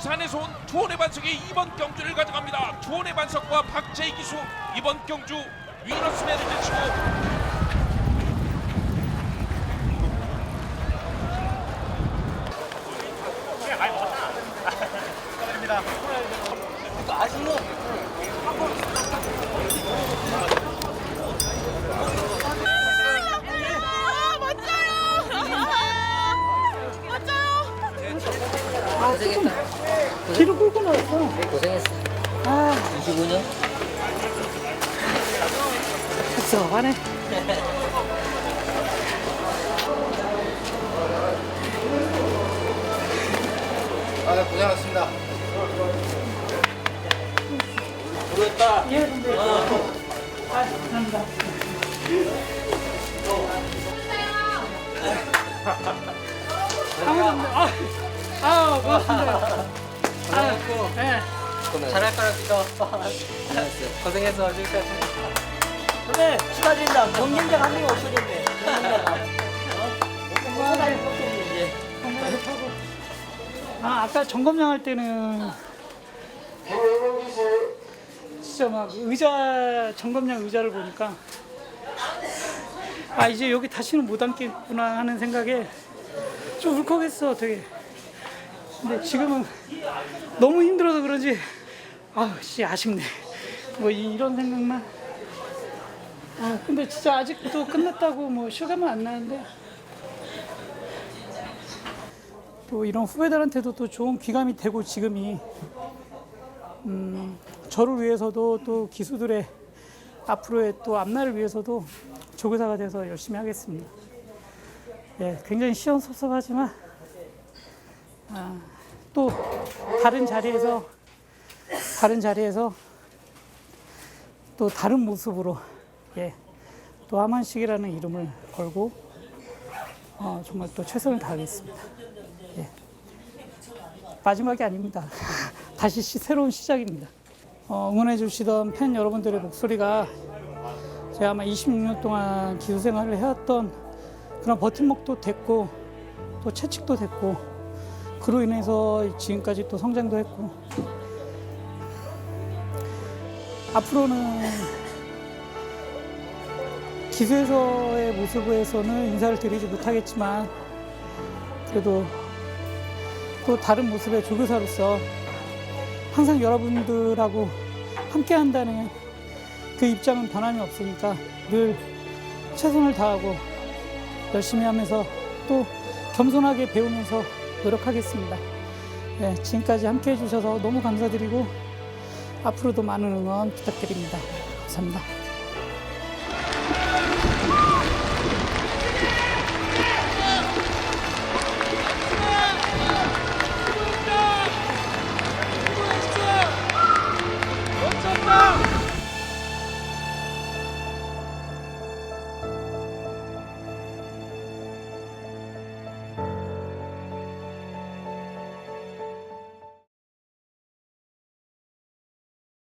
부산에서 온 투혼의 반석이 이번 경주를 가져갑니다. 투혼의 반석과 박재희 기수 이번 경주 위너스맨을 제치고 아, 멋져요. 멋져요. 고생했다. 뒤로 끌고 나왔어. 고생했어. 아, 25년? 섭섭하네. 아, 고생하셨습니다. 예, 근데. 아, 감사합니다. 감사합니다. 아, 아, 고맙습니다. 잘할 거라 믿어. 고생했어, 지금까지. 그래 축하드립니다. 경쟁자 한 명이 없어졌네. 아, 아까 점검장 할 때는 진짜 막 의자 점검장 의자를 보니까 아 이제 여기 다시는 못 앉겠구나 하는 생각에 좀 울컥했어 되게. 근데 지금은 너무 힘들어서 그런지 아씨 아쉽네. 뭐 이- 이런 생각만. 아 근데 진짜 아직도 끝났다고 뭐 실감은 안 나는데 또 이런 후배들한테도 또 좋은 귀감이 되고 지금이 음, 저를 위해서도 또 기수들의 앞으로의 또 앞날을 위해서도 조교사가 돼서 열심히 하겠습니다. 예, 굉장히 시원섭섭하지만 아, 또 다른 자리에서 다른 자리에서 또 다른 모습으로 예, 또 하만식이라는 이름을 걸고 어, 정말 또 최선을 다하겠습니다. 마지막이 아닙니다. 다시 시- 새로운 시작입니다. 어, 응원해 주시던 팬 여러분들의 목소리가 제가 아마 26년 동안 기수 생활을 해왔던 그런 버팀목도 됐고 또 채찍도 됐고 그로 인해서 지금까지 또 성장도 했고 앞으로는 기수에서의 모습에서는 인사를 드리지 못하겠지만 그래도 또 다른 모습의 조교사로서 항상 여러분들하고 함께 한다는 그 입장은 변함이 없으니까 늘 최선을 다하고 열심히 하면서 또 겸손하게 배우면서 노력하겠습니다. 네, 지금까지 함께 해주셔서 너무 감사드리고 앞으로도 많은 응원 부탁드립니다. 감사합니다.